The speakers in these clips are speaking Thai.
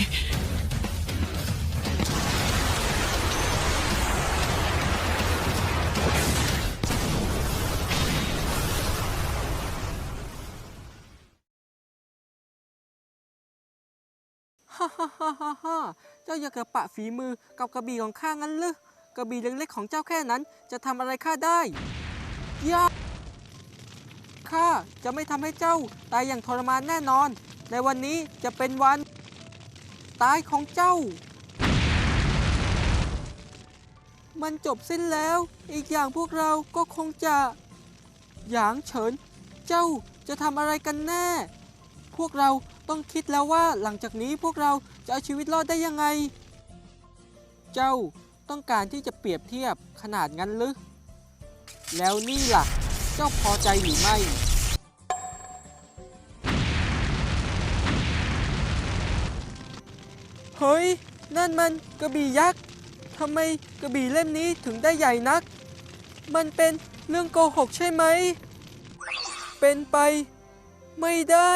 ฮ่าฮ่าฮ่าฮ่าฮ่าเจ้าอยากกระปะฝีมือกับกระบี่ของข้างั้นหรือกระบี่เล็กๆของเจ้าแค่นั้นจะทำอะไรข้าได้ยาข้าจะไม่ทำให้เจ้าตายอย่างทรมานแน่นอน ในวันนี้จะเป็นวัน ตายของเจ้า มันจบสิ้นแล้ว อีกอย่างพวกเราก็คงจะ หยางเฉิน เจ้าจะทำอะไรกันแน่ พวกเราต้องคิดแล้วว่าหลังจากนี้พวกเราจะเอาชีวิตรอดได้ยังไง เจ้าต้องการที่จะเปรียบเทียบขนาดงั้นหรือ แล้วนี่ล่ะ เจ้าพอใจหรือไม่ เฮ้ย นั่นมันกระบี่ยักษ์ทำไมกระบี่เล่มนี้ถึงได้ใหญ่นัก มันเป็นเรื่องโกหกใช่ไหม เป็นไป ไม่ได้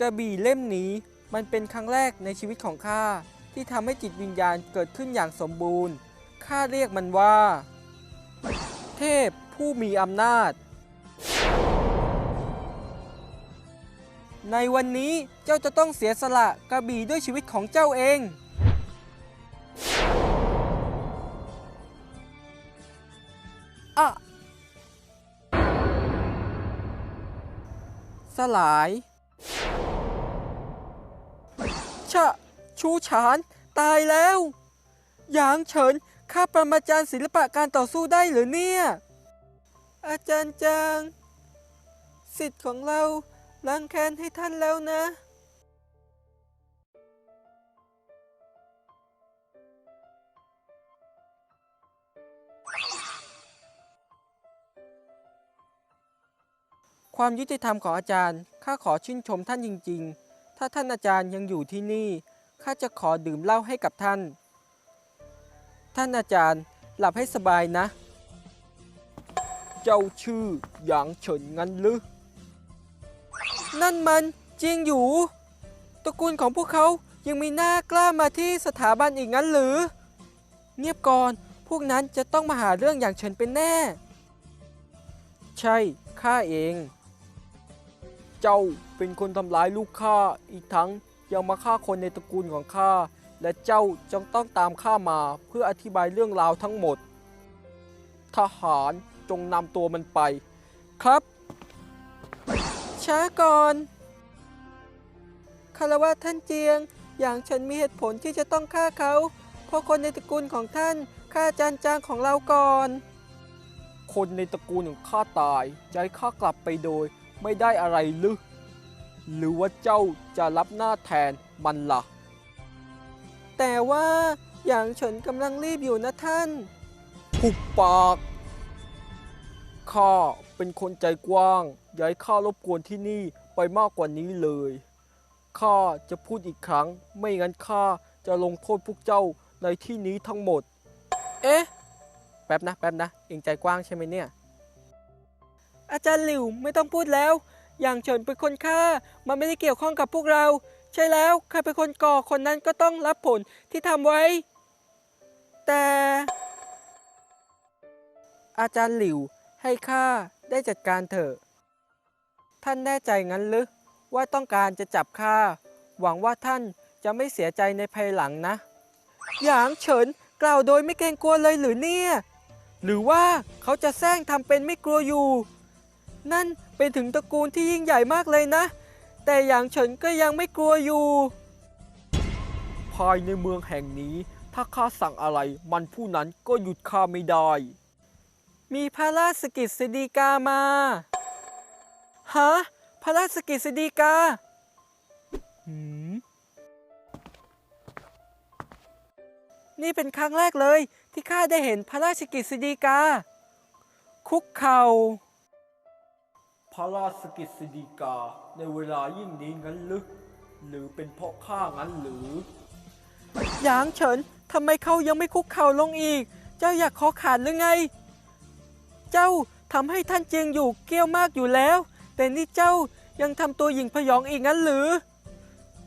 กระบี่เล่มนี้มันเป็นครั้งแรกในชีวิตของข้าที่ทำให้จิตวิญญาณเกิดขึ้นอย่างสมบูรณ์ ข้าเรียกมันว่า เทพผู้มีอำนาจ ในวันนี้เจ้าจะต้องเสียสละกระบี่ด้วยชีวิตของเจ้าเอง อะสลาย ชะ ชูฉาน ตายแล้ว หยางเฉิน ข้าประมาจารย์ศิลปะการต่อสู้ได้หรือเนี่ย อาจารย์จาง สิทธิ์ของเรา ล้างแค้นให้ท่านแล้วนะ ความยุติธรรมของอาจารย์ ข้าขอชื่นชมท่านจริง ๆ ถ้าท่านอาจารย์ยังอยู่ที่นี่ ข้าจะขอดื่มเหล้าให้กับท่าน ท่านอาจารย์หลับให้สบายนะ เจ้าชื่อหยางเฉินงั้นหรือ นั่นมันจริงอยู่ ตระกูลของพวกเขายังมีหน้ากล้ามาที่สถาบันอีกงั้นหรือ เงียบก่อน พวกนั้นจะต้องมาหาเรื่องอย่างเฉินเป็นแน่ ใช่ ข้าเอง เจ้าเป็นคนทำร้ายลูกข้า อีกทั้งยังมาฆ่าคนในตระกูลของข้า และเจ้าจงต้องตามข้ามาเพื่ออธิบายเรื่องราวทั้งหมด ทหารจงนำตัวมันไป ครับ ช้าก่อน คารวะท่านเจียง อย่างฉันมีเหตุผลที่จะต้องฆ่าเขา เพราะคนในตระกูลของท่านฆ่าอาจารย์จางของเราก่อน คนในตระกูลของข้าตายจะให้ข้ากลับไปโดยไม่ได้อะไรหรือ หรือว่าเจ้าจะรับหน้าแทนมันล่ะ แต่ว่าอย่างเฉินกำลังรีบอยู่นะท่าน หุบปาก ข้า เป็นคนใจกว้างอย่าให้ข้ารบกวนที่นี่ไปมากกว่านี้เลย ข้าจะพูดอีกครั้ง ไม่งั้นข้าจะลงโทษพวกเจ้าในที่นี้ทั้งหมด เอ๊ะ แป๊บนะ แป๊บนะ เองใจกว้างใช่ไหมเนี่ย อาจารย์หลิวไม่ต้องพูดแล้ว อย่างเฉินเป็นคนฆ่า มันไม่ได้เกี่ยวข้องกับพวกเรา ใช่แล้ว ใครเป็นคนก่อ คนนั้นก็ต้องรับผลที่ทำไว้ แต่ อาจารย์หลิวให้ข้า ได้จัดการเถอะ ท่านแน่ใจงั้นหรือว่าต้องการจะจับข้า หวังว่าท่านจะไม่เสียใจในภายหลังนะ หยางเฉินกล่าวโดยไม่เกรงกลัวเลยหรือเนี่ย หรือว่าเขาจะแซงทำเป็นไม่กลัวอยู่ นั่นเป็นถึงตระกูลที่ยิ่งใหญ่มากเลยนะ แต่หยางเฉินก็ยังไม่กลัวอยู่ ภายในเมืองแห่งนี้ ถ้าข้าสั่งอะไรมันผู้นั้นก็หยุดข้าไม่ได้ มีพระราชกิจสดีกามา ฮะ พระราชกิจสดีกา หืม นี่เป็นครั้งแรกเลยที่ข้าได้เห็นพระราชกิจสดีกา คุกเข่า พระราชกิจสดีกาในเวลายิ่งนี้งั้นลึกหรือเป็นเพราะข้างั้นหรือหยางเฉินทำไมเขายังไม่คุกเข่าลงอีก เจ้าอยากคอขาดหรือไง เจ้าทำให้ท่านเจียงอยู่เกี้ยวมากอยู่แล้ว แต่นี่เจ้ายังทำตัวหญิงพยองอีกงั้นหรือ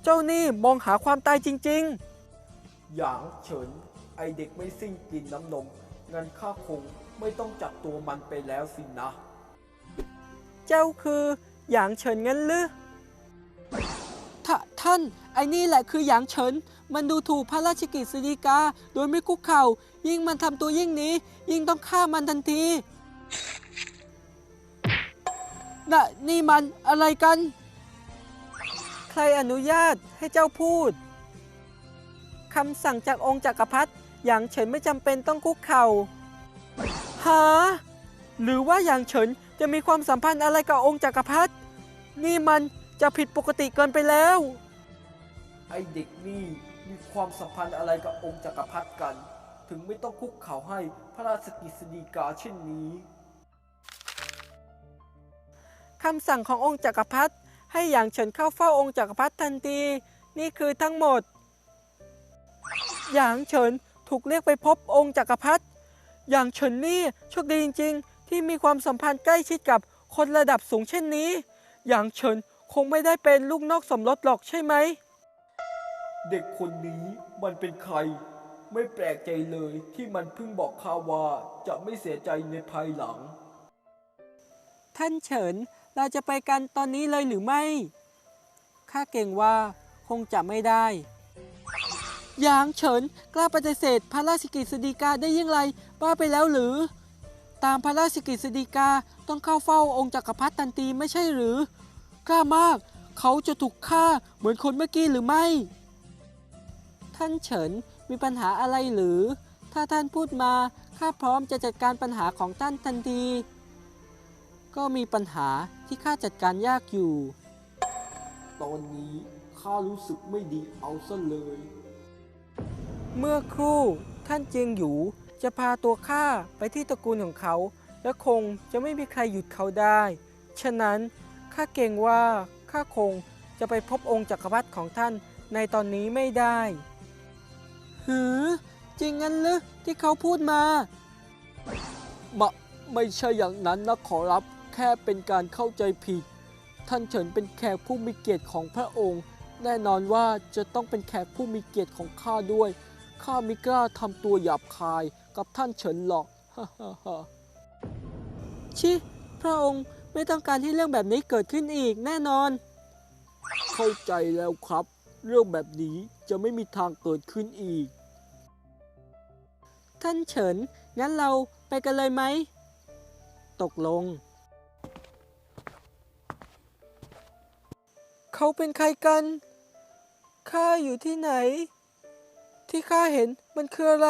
เจ้านี่มองหาความตายจริงๆหยางเฉินไอเด็กไม่สิ้นกินน้ำนมงั้นข้าคงไม่ต้องจับตัวมันไปแล้วสินะ เจ้าคือหยางเฉินงั้นหรือท่าท่านไอ้นี่แหละคือหยางเฉิน มันดูถูกพระราชกิจสฎีกา โดยไม่คุกเข่า ยิ่งมันทำตัวยิ่งนี้ ยิ่งต้องฆ่ามันทันที น่ะนี่มันอะไรกัน ใครอนุญาตให้เจ้าพูดคำสั่งจากองค์จักรพรรดิหยางเฉินไม่จำเป็นต้องคุกเข่าหาหรือว่าหยางเฉินจะมีความสัมพันธ์อะไรกับองค์จักรพรรดินี่มันจะผิดปกติเกินไปแล้ว ไอเด็กนี่มีความสัมพันธ์อะไรกับองค์จักรพรรดิกัน ถึงไม่ต้องคุกเข่าให้พระราชกิจสฎีกาเช่นนี้ คำสั่งขององค์จักรพรรดิให้หยางเฉินเข้าเฝ้าองค์จักรพรรดิทันที นี่คือทั้งหมด หยางเฉินถูกเรียกไปพบองค์จักรพรรดิหยางเฉินนี่โชคดีจริง ๆ ที่มีความสัมพันธ์ใกล้ชิดกับคนระดับสูงเช่นนี้ หยางเฉินคงไม่ได้เป็นลูกนอกสมรสหรอกใช่ไหม เด็กคนนี้มันเป็นใคร ไม่แปลกใจเลยที่มันเพิ่งบอกข้าว่าจะไม่เสียใจในภายหลัง ท่านเฉิน เราจะไปกันตอนนี้เลยหรือไม่ ข้าเก่งว่าคงจะไม่ได้ หยางเฉินกล้าปฏิเสธพระราชกิจสฎีกาได้ยิ่งไรบ้าไปแล้วหรือ ตามพระราชกิจสฎีกาต้องเข้าเฝ้าองค์จักรพรรดิทันทีไม่ใช่หรือ กล้ามากเขาจะถูกฆ่าเหมือนคนเมื่อกี้หรือไม่ ท่านเฉินมีปัญหาอะไรหรือ ถ้าท่านพูดมาข้าพร้อมจะจัดการปัญหาของท่านทันที ก็มีปัญหา ที่ข้าจัดการยากอยู่ ตอนนี้ข้ารู้สึกไม่ดีเอาซะเลย เมื่อครู่ท่านเจียงหยูจะพาตัวข้าไปที่ตระกูลของเขา และคงจะไม่มีใครหยุดเขาได้ ฉะนั้นข้าเกรงว่าข้าคงจะไปพบองค์จักรพรรดิของท่านในตอนนี้ไม่ได้ หือ จริงงั้นหรือที่เขาพูดมามาไม่ใช่อย่างนั้นนะขอรับ แค่เป็นการเข้าใจผิด ท่านเฉินเป็นแขกผู้มีเกียรติของพระองค์ แน่นอนว่าจะต้องเป็นแขกผู้มีเกียรติของข้าด้วย ข้าไม่กล้าทำตัวหยาบคายกับท่านเฉินหรอกฮ่าฮ่าฮ่าชิ พระองค์ไม่ต้องการให้เรื่องแบบนี้เกิดขึ้นอีกแน่นอน เข้าใจแล้วครับ เรื่องแบบนี้จะไม่มีทางเกิดขึ้นอีก ท่านเฉิน งั้นเราไปกันเลยไหม ตกลง เขาเป็นใครกัน ข้าอยู่ที่ไหน ที่ข้าเห็นมันคืออะไร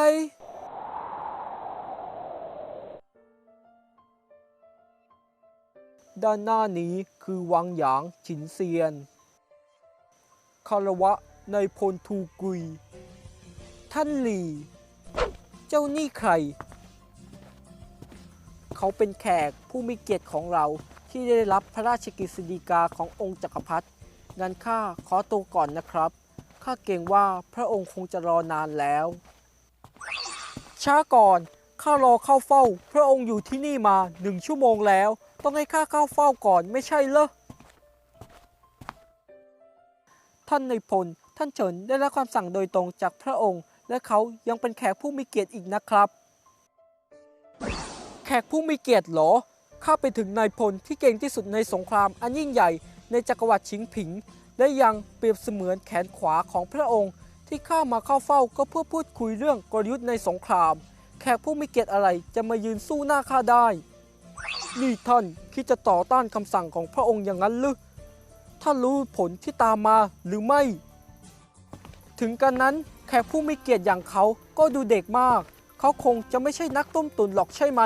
ด้านหน้านี้คือวังหยางฉินเซียน คารวะในพลทูกุย ท่านหลี่ เจ้านี่ใคร เขาเป็นแขกผู้มีเกียรติของเราที่ได้รับพระราชกฤษฎีกาขององค์จักรพรรดิ งั้นข้าขอตัวก่อนนะครับ ข้าเกรงว่าพระองค์คงจะรอนานแล้ว ช้าก่อน ข้ารอเข้าเฝ้า พระองค์อยู่ที่นี่มาหนึ่งชั่วโมงแล้ว ต้องให้ข้าเข้าเฝ้าก่อนไม่ใช่เหรอ ท่านในพล ท่านเฉินได้รับคำสั่งโดยตรงจากพระองค์ และเขายังเป็นแขกผู้มีเกียรติอีกนะครับ แขกผู้มีเกียรติเหรอ ข้าไปถึงนายพลที่เก่งที่สุดในสงครามอันยิ่งใหญ่ ในจักรวรรดิชิงผิง และยังเปรียบเสมือนแขนขวาของพระองค์ที่ข้ามาเข้าเฝ้าก็เพื่อพูดคุยเรื่องกลยุทธ์ในสงคราม แขกผู้มีเกียรติอะไรจะมายืนสู้หน้าข้าได้ นี่ท่านคิดจะต่อต้านคำสั่งของพระองค์อย่างนั้นหรือท่านรู้ผลที่ตามมาหรือไม่ ถึงกันนั้นแขกผู้มีเกียรติอย่างเขาก็ดูเด็กมาก เขาคงจะไม่ใช่นักต้มตุนหรอกใช่ไหม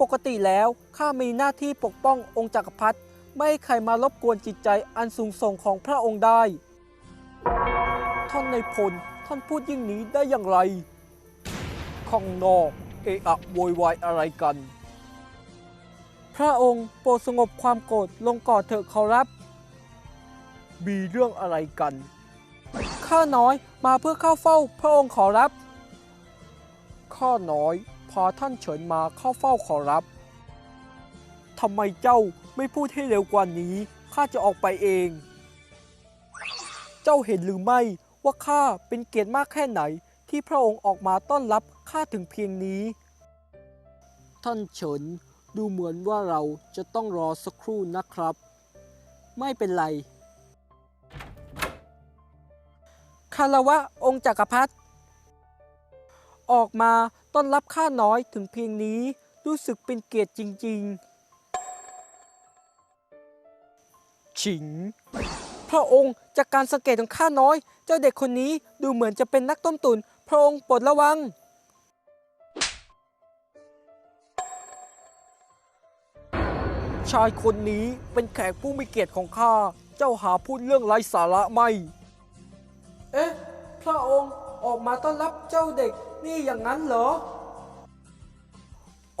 ปกติแล้วข้ามีหน้าที่ปกป้ององค์จักรพรรดิ ไม่ให้ใครมารบกวนจิตใจอันสูงส่งของพระองค์ได้ ท่านในพลท่านพูดยิ่งนี้ได้อย่างไรข้างนอกเอะอะโวยวายอะไรกัน พระองค์โปรดสงบความโกรธลงก่อนเถอะขอรับ มีเรื่องอะไรกัน ข้าน้อยมาเพื่อเข้าเฝ้าพระองค์ขอรับ ข้าน้อยพาท่านเฉินมาเข้าเฝ้าขอรับ ทำไมเจ้าไม่พูดให้เร็วกว่านี้ ข้าจะออกไปเอง เจ้าเห็นหรือไม่ว่าข้าเป็นเกียรติมากแค่ไหน ที่พระองค์ออกมาต้อนรับข้าถึงเพียงนี้ ท่านเฉินดูเหมือนว่าเราจะต้องรอสักครู่นะครับ ไม่เป็นไร คารวะองค์จักรพรรดิออกมาต้อนรับข้าน้อยถึงเพียงนี้รู้สึกเป็นเกียรติจริง ๆ ฉิง พระองค์จากการสังเกตของข้าน้อย เจ้าเด็กคนนี้ดูเหมือนจะเป็นนักต้มตุน พระองค์โปรดระวัง ชายคนนี้เป็นแขกผู้มีเกียรติของข้า เจ้าหาพูดเรื่องไร้สาระไม่ เอ๊ะ พระองค์ออกมาต้อนรับเจ้าเด็กนี่อย่างนั้นเหรอ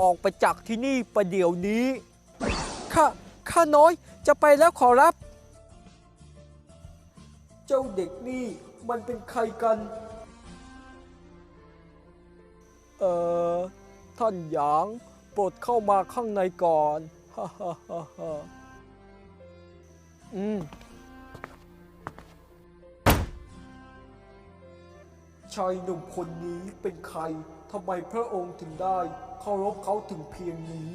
ออกไปจากที่นี่ประเดี๋ยวนี้ ข้า ข้าน้อย จะไปแล้วขอรับ เจ้าเด็กนี่มันเป็นใครกัน เอ่อ ท่านหยางโปรดเข้ามาข้างในก่อนฮ่าฮ่าฮ่าฮ่าอืมชายหนุ่มคนนี้เป็นใคร ทำไมพระองค์ถึงได้เคารพเขาถึงเพียงนี้